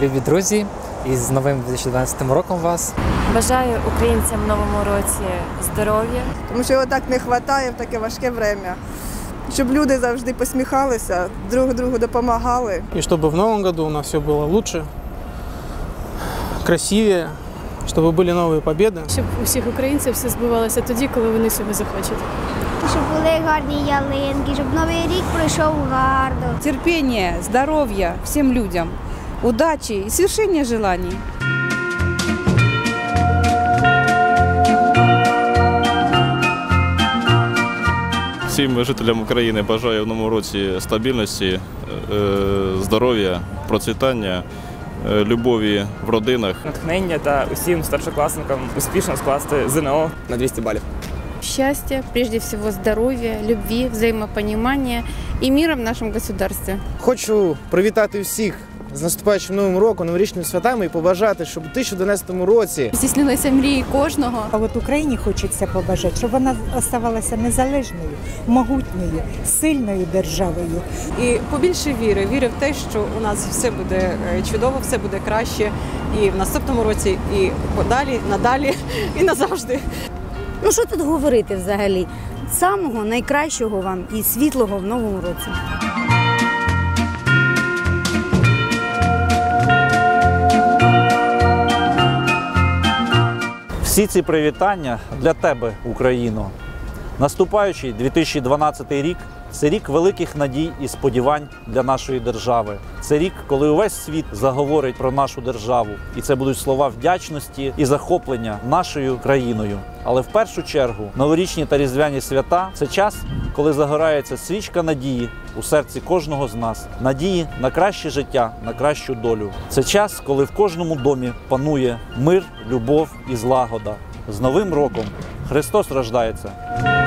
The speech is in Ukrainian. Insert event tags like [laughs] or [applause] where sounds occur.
Любі друзі, і з новим 2012 роком вас. Бажаю українцям в новому році здоров'я, тому що його так не вистачає в таке важке время. Щоб люди завжди посміхалися, друг другу допомагали. И чтобы в новом году у нас все было лучше, красивее, чтобы были новые победы. щоб у всіх українців все збувалося тоді, коли вони себе захочуть. Щоб були гарні ялинки, щоб новий рік пройшов гарно. терпения, здоровья всем людям, удачи и свершения желаний. Всім жителям України бажаю в новому році стабільності, е, здоров'я, процвітання, е, любові в родинах. натхнення та усім старшокласникам успішно скласти ЗНО на 200 балів. Счастья, прежде всего здоровья, любви, взаимопонимания и мира в нашем государстве. Хочу привітати всіх з наступаючим новим роком, новорічними святами і побажати, щоб у 2012 році Здійснилися мрії кожного. А от Україні хочеться побажати, щоб вона оставалася незалежною, могутньою, сильною державою. І побільше віри, віри в те, що у нас все буде е, чудово, все буде краще і в наступному році, і подалі, надалі, [laughs] і назавжди. Ну що тут говорити взагалі? Самого найкращого вам і світлого в новому році. Всі ці привітання для тебе, Україно. Наступаючий 2012 рік це рік великих надій і сподівань для нашої держави. Це рік, коли увесь світ заговорить про нашу державу, і це будуть слова вдячності і захоплення нашою країною. Але в першу чергу новорічні та різдвяні свята це час, коли загорається свічка надії у серці кожного з нас, надії на краще життя, на кращу долю. Це час, коли в кожному домі панує мир, любов і злагода. З Новим роком Христос рождається!